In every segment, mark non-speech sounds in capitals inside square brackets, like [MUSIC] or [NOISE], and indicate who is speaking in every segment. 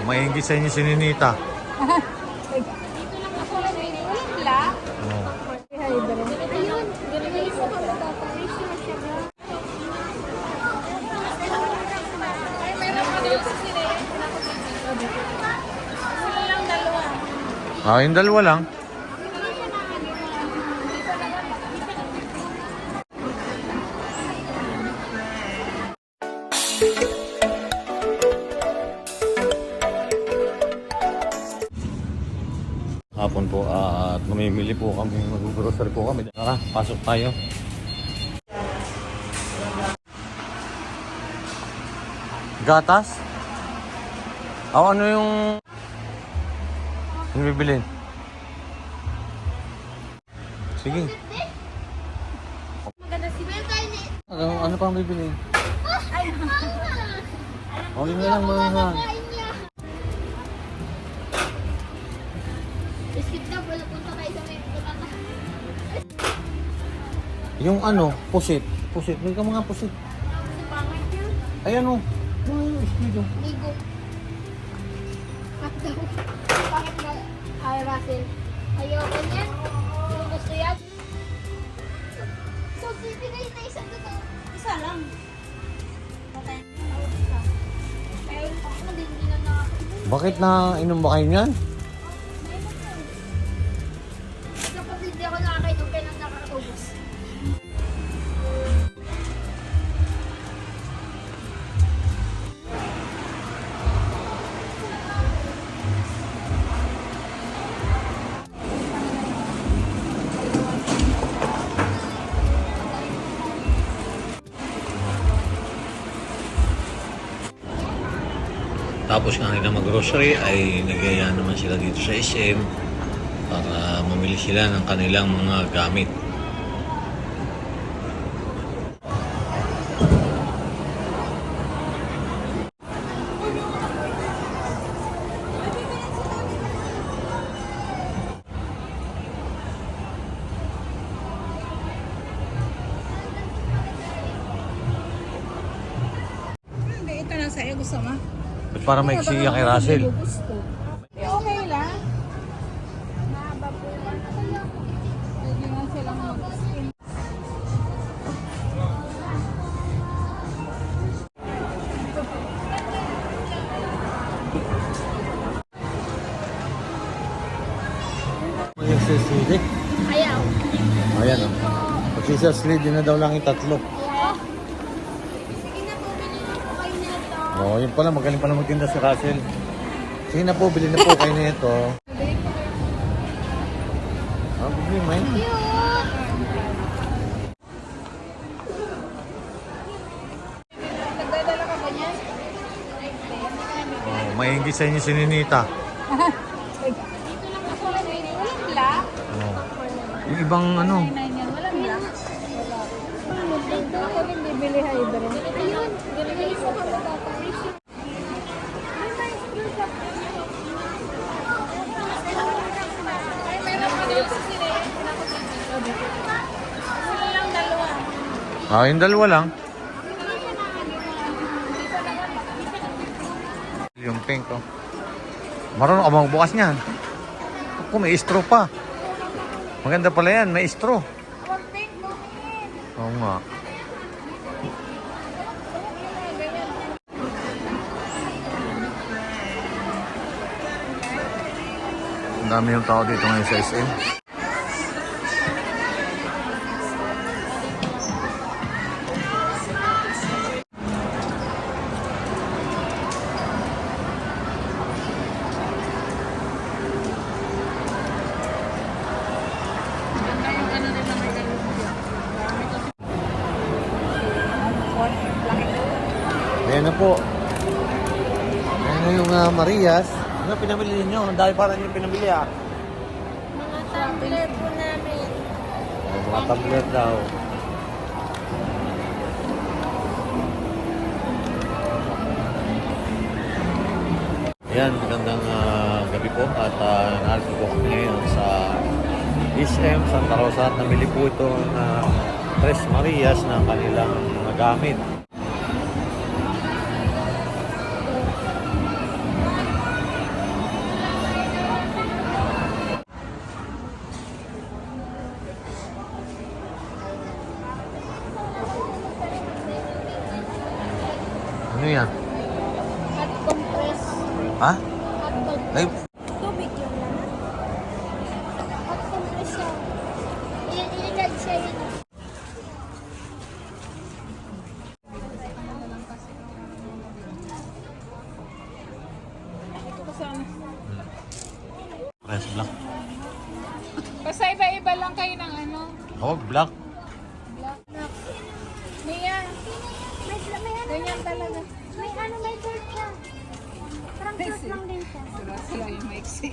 Speaker 1: Oh, maingit sa inyo si Ninita.
Speaker 2: Dito lang ako na walang black.
Speaker 1: Oh.
Speaker 2: Ayun, ganun yung dalawa.
Speaker 1: Ah, yung dalawa lang. Hapon po ah, at mamimili po kami, mag-grocery po kami. Tara, pasok tayo. Gatas? Ah, ano yung... Ano bibilin? Sige. Ano, ano pang bibilin? Okay na lang mga Yung ano, pusit. Pusit. May ka mga pusit.
Speaker 2: Si pangit yun.
Speaker 1: Ay ano? Yung istido.
Speaker 2: Ligo. At daw. Bakit na? Ay, Russell. Ayoko niyan. Kung gusto yan. So, bibigay na isa lang. Ako na din.
Speaker 1: Bakit na inom ba kayo niyan? Tapos nga nila mag-grocery ay nagyaya naman sila dito sa SM para mamili sila ng kanilang mga gamit.
Speaker 3: Ito na sa'yo. Gusto mo?
Speaker 1: Ba't para may kay Russell?
Speaker 3: Eh, okay lang.
Speaker 2: Mahaba po.
Speaker 3: Pwede nga silang mag-skin.
Speaker 2: Ayaw.
Speaker 1: Ayan o. Mag-excess lady na daw lang yung tatlo. Oo, yun pala. Magaling pala magtinda si Russell. Sige na po, bilhin na po kayo na ito. Bibili mo yun. Oh, maingit sa inyo si Ninita. [LAUGHS]
Speaker 2: Dito lang ako na walang black.
Speaker 1: Oh. Yung ibang ano,
Speaker 3: Nine yan. Walang black.
Speaker 2: Dito.
Speaker 3: Ako rin bibili hybrid.
Speaker 2: Ayun, ganun yung isa ko tatapos. Ay, meron pa doon sa sila. Sila lang dalawa.
Speaker 1: Ah, yung dalawa lang. Yung pink oh. Marunong ka magbukas niyan. Ako, may straw pa. Maganda pala yan, may
Speaker 2: bumingin.
Speaker 1: Oo nga. Ang dami yung tao dito ngayon sa SM. Ayan na po. Ayan na yung uh, Marias. Ano pinamili ninyo? Ang dami parang yung pinamili ah.
Speaker 2: Mga tumbler po namin.
Speaker 1: Oh, mga tumbler daw. Ayan, magandang ah, gabi po at uh, narito po kami ngayon sa SM Santa Rosa at namili po ito na Tres Marias na kanilang mga Ha? Ay,
Speaker 2: Tubig yun lang. Hot compress yan. I- I-charge siya yun.
Speaker 3: Ito kasi ano.
Speaker 1: press black.
Speaker 3: Basta iba-iba lang kayo ng ano.
Speaker 1: Oh, black.
Speaker 3: Black. Mia,
Speaker 2: May, may ano,
Speaker 3: ganyan talaga.
Speaker 2: may ano, may short siya. Parang lang din siya.
Speaker 3: Yung maiksi.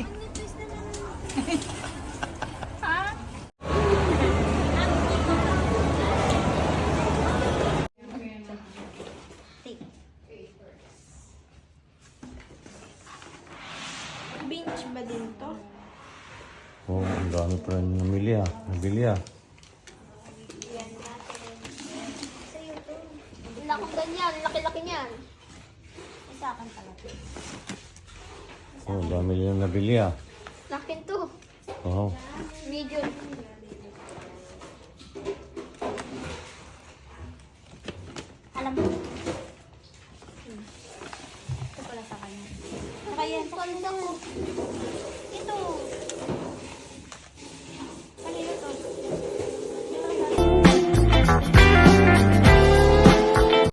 Speaker 3: ha?
Speaker 2: Bench ba din to?
Speaker 1: Oh, ang dami pa rin namili ah. Nabili ah.
Speaker 2: Wala akong ganyan. Laki-laki niyan. Isa akin pala.
Speaker 1: Oh, ang dami nilang nabili ah.
Speaker 2: Lakin to.
Speaker 1: Oh.
Speaker 2: Medium. Alam mo. Hmm. Ito pala sa kanya. Saka yan. Mo. Ito.